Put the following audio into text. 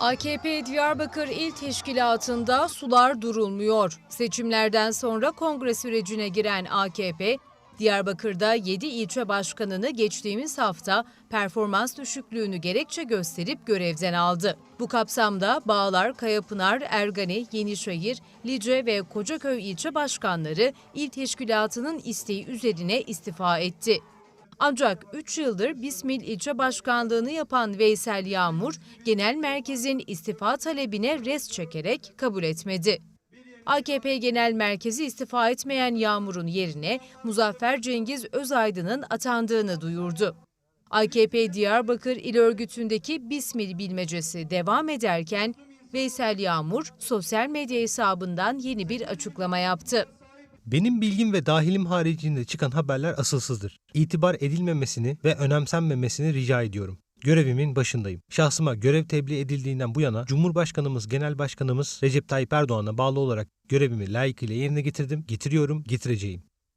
AKP Diyarbakır İl Teşkilatı'nda sular durulmuyor. Seçimlerden sonra kongre sürecine giren AKP, Diyarbakır'da 7 ilçe başkanını geçtiğimiz hafta performans düşüklüğünü gerekçe gösterip görevden aldı. Bu kapsamda Bağlar, Kayapınar, Ergani, Yenişehir, Lice ve Kocaköy ilçe başkanları il teşkilatının isteği üzerine istifa etti. Ancak 3 yıldır Bismil ilçe başkanlığını yapan Veysel Yağmur, genel merkezin istifa talebine res çekerek kabul etmedi. AKP Genel Merkezi istifa etmeyen Yağmur'un yerine Muzaffer Cengiz Özaydın'ın atandığını duyurdu. AKP Diyarbakır İl Örgütü'ndeki Bismil bilmecesi devam ederken Veysel Yağmur sosyal medya hesabından yeni bir açıklama yaptı. Benim bilgim ve dahilim haricinde çıkan haberler asılsızdır. İtibar edilmemesini ve önemsenmemesini rica ediyorum. Görevimin başındayım. Şahsıma görev tebliğ edildiğinden bu yana Cumhurbaşkanımız, Genel Başkanımız Recep Tayyip Erdoğan'a bağlı olarak görevimi layıkıyla yerine getirdim, getiriyorum, getireceğim.